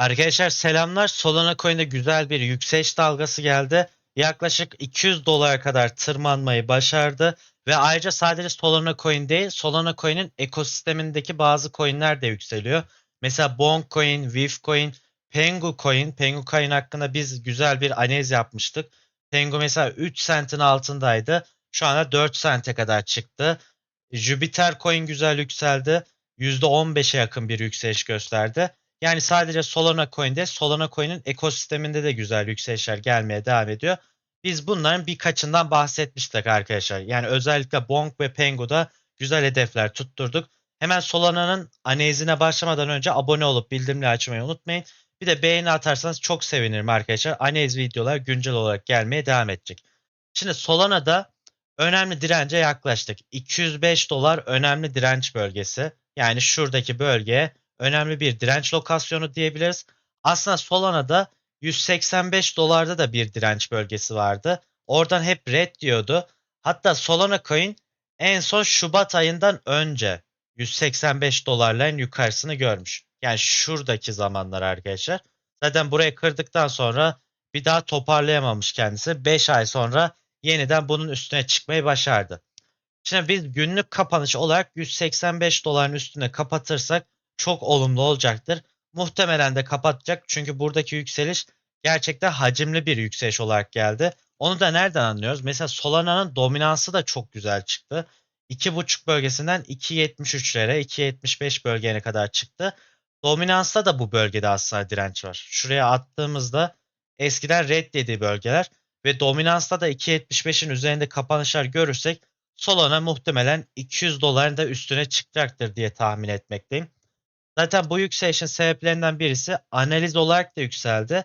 Arkadaşlar selamlar. Solana Coin'de güzel bir yükseliş dalgası geldi. Yaklaşık 200 dolara kadar tırmanmayı başardı. Ve ayrıca sadece Solana Coin değil, Solana Coin'in ekosistemindeki bazı coinler de yükseliyor. Mesela Bonk Coin, Wave Coin, Pengu Coin. Pengu Coin hakkında biz güzel bir analiz yapmıştık. Pengu mesela 3 centin altındaydı. Şu anda 4 sente kadar çıktı. Jupiter Coin güzel yükseldi. %15'e yakın bir yükseliş gösterdi. Yani sadece Solana Coin'de, Solana Coin'in ekosisteminde de güzel yükselişler gelmeye devam ediyor. Biz bunların birkaçından bahsetmiştik arkadaşlar. Yani özellikle Bonk ve Pengu'da güzel hedefler tutturduk. Hemen Solana'nın analizine başlamadan önce abone olup bildirimleri açmayı unutmayın. Bir de beğeni atarsanız çok sevinirim arkadaşlar. Analiz videolar güncel olarak gelmeye devam edecek. Şimdi Solana'da önemli dirence yaklaştık. 205 dolar önemli direnç bölgesi. Yani şuradaki bölgeye önemli bir direnç lokasyonu diyebiliriz. Aslında Solana'da 185 dolarda da bir direnç bölgesi vardı. Oradan hep red diyordu. Hatta Solana Coin en son Şubat ayından önce 185 dolarların yukarısını görmüş. Yani şuradaki zamanlar arkadaşlar. Zaten burayı kırdıktan sonra bir daha toparlayamamış kendisi. 5 ay sonra yeniden bunun üstüne çıkmayı başardı. Şimdi biz günlük kapanış olarak 185 doların üstüne kapatırsak çok olumlu olacaktır. Muhtemelen de kapatacak çünkü buradaki yükseliş gerçekten hacimli bir yükseliş olarak geldi. Onu da nereden anlıyoruz? Mesela Solana'nın dominansı da çok güzel çıktı. 2.5 bölgesinden 2.73'lere, 2.75 bölgene kadar çıktı. Dominansta da bu bölgede aslında direnç var. Şuraya attığımızda eskiden red dediği bölgeler ve dominansta da 2.75'in üzerinde kapanışlar görürsek Solana muhtemelen 200 doların da üstüne çıkacaktır diye tahmin etmekteyim. Zaten bu yükselişin sebeplerinden birisi analiz olarak da yükseldi.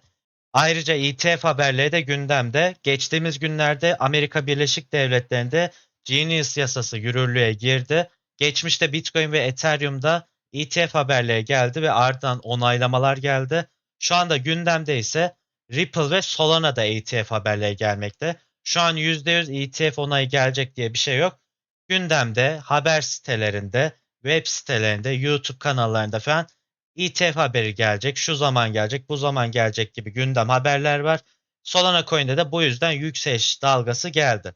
Ayrıca ETF haberleri de gündemde. Geçtiğimiz günlerde Amerika Birleşik Devletleri'nde Genius yasası yürürlüğe girdi. Geçmişte Bitcoin ve Ethereum'da ETF haberleri geldi ve ardından onaylamalar geldi. Şu anda gündemde ise Ripple ve Solana'da ETF haberleri gelmekte. Şu an %100 ETF onayı gelecek diye bir şey yok. Gündemde, haber sitelerinde, web sitelerinde, YouTube kanallarında falan ETF haberi gelecek, şu zaman gelecek, bu zaman gelecek gibi gündem haberler var. Solana Coin'de de bu yüzden yükseliş dalgası geldi.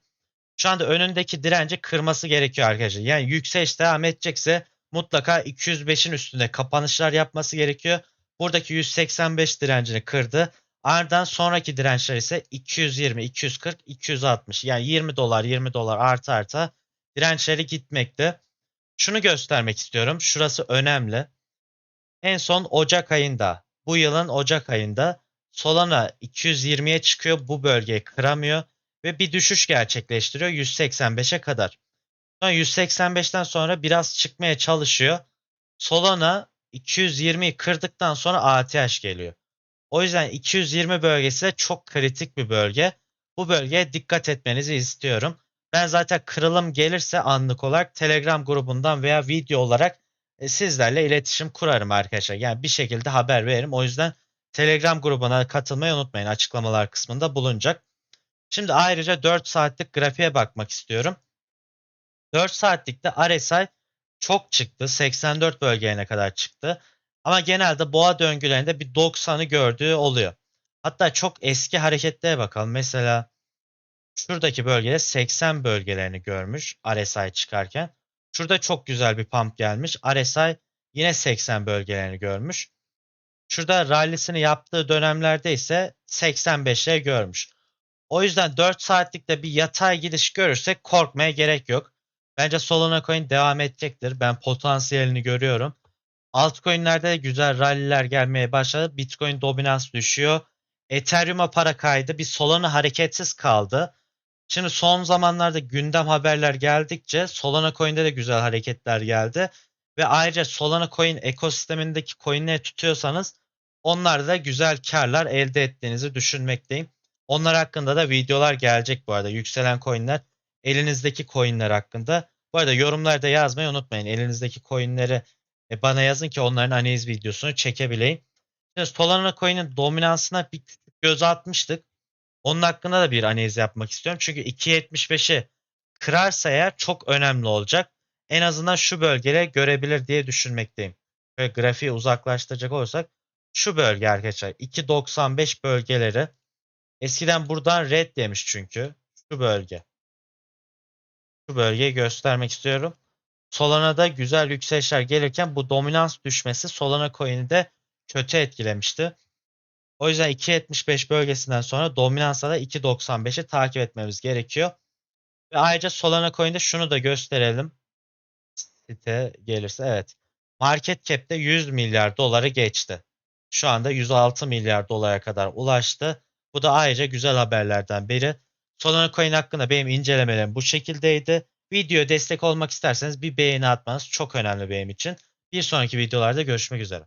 Şu anda önündeki direnci kırması gerekiyor arkadaşlar. Yani yükseliş devam edecekse mutlaka 205'in üstünde kapanışlar yapması gerekiyor. Buradaki 185 direncini kırdı. Ardından sonraki dirençler ise 220, 240, 260 yani 20 dolar 20 dolar artı arta dirençleri gitmekte. Şunu göstermek istiyorum. Şurası önemli. En son Ocak ayında, bu yılın Ocak ayında Solana 220'ye çıkıyor. Bu bölgeyi kıramıyor ve bir düşüş gerçekleştiriyor 185'e kadar. Sonra 185'ten sonra biraz çıkmaya çalışıyor. Solana 220'yi kırdıktan sonra ATH geliyor. O yüzden 220 bölgesi de çok kritik bir bölge. Bu bölgeye dikkat etmenizi istiyorum. Ben zaten kırılım gelirse anlık olarak Telegram grubundan veya video olarak e, sizlerle iletişim kurarım arkadaşlar. Yani bir şekilde haber veririm. O yüzden Telegram grubuna katılmayı unutmayın. Açıklamalar kısmında bulunacak. Şimdi ayrıca 4 saatlik grafiğe bakmak istiyorum. 4 saatlikte RSI çok çıktı. 84 bölgeye kadar çıktı. Ama genelde boğa döngülerinde bir 90'ı gördüğü oluyor. Hatta çok eski hareketlere bakalım. Mesela şuradaki bölgede 80 bölgelerini görmüş RSI çıkarken. Şurada çok güzel bir pump gelmiş. RSI yine 80 bölgelerini görmüş. Şurada rallisini yaptığı dönemlerde ise 85'e görmüş. O yüzden 4 saatlikte bir yatay gidiş görürsek korkmaya gerek yok. Bence Solana Coin devam edecektir. Ben potansiyelini görüyorum. Altcoin'lerde de güzel ralliler gelmeye başladı. Bitcoin dominans düşüyor. Ethereum'a para kaydı. Bir Solana hareketsiz kaldı. Şimdi son zamanlarda gündem haberler geldikçe Solana Coin'de de güzel hareketler geldi. Ve ayrıca Solana Coin ekosistemindeki coinleri tutuyorsanız onlarda da güzel karlar elde ettiğinizi düşünmekteyim. Onlar hakkında da videolar gelecek bu arada. Yükselen coinler, elinizdeki coinler hakkında. Bu arada yorumlarda yazmayı unutmayın. Elinizdeki coinleri e, bana yazın ki onların analiz videosunu çekebileyim. Solana Coin'in dominansına bir göz atmıştık. Onun hakkında da bir analiz yapmak istiyorum. Çünkü 2.75'i kırarsa eğer çok önemli olacak. En azından şu bölgede görebilir diye düşünmekteyim. Böyle grafiği uzaklaştıracak olursak Şu bölge arkadaşlar 2.95 bölgeleri. Eskiden buradan red demiş çünkü. Şu bölge. Şu bölgeyi göstermek istiyorum. Solana'da güzel yükselişler gelirken bu dominans düşmesi Solana coin'i de kötü etkilemişti. O yüzden 2.75 bölgesinden sonra dominansa da 2.95'i takip etmemiz gerekiyor. Ve ayrıca Solana coin'de şunu da gösterelim. Site gelirse evet. Market cap'te 100 milyar doları geçti. Şu anda 106 milyar dolara kadar ulaştı. Bu da ayrıca güzel haberlerden biri. Solana coin hakkında benim incelemelerim bu şekildeydi. Videoya destek olmak isterseniz bir beğeni atmanız çok önemli benim için. Bir sonraki videolarda görüşmek üzere.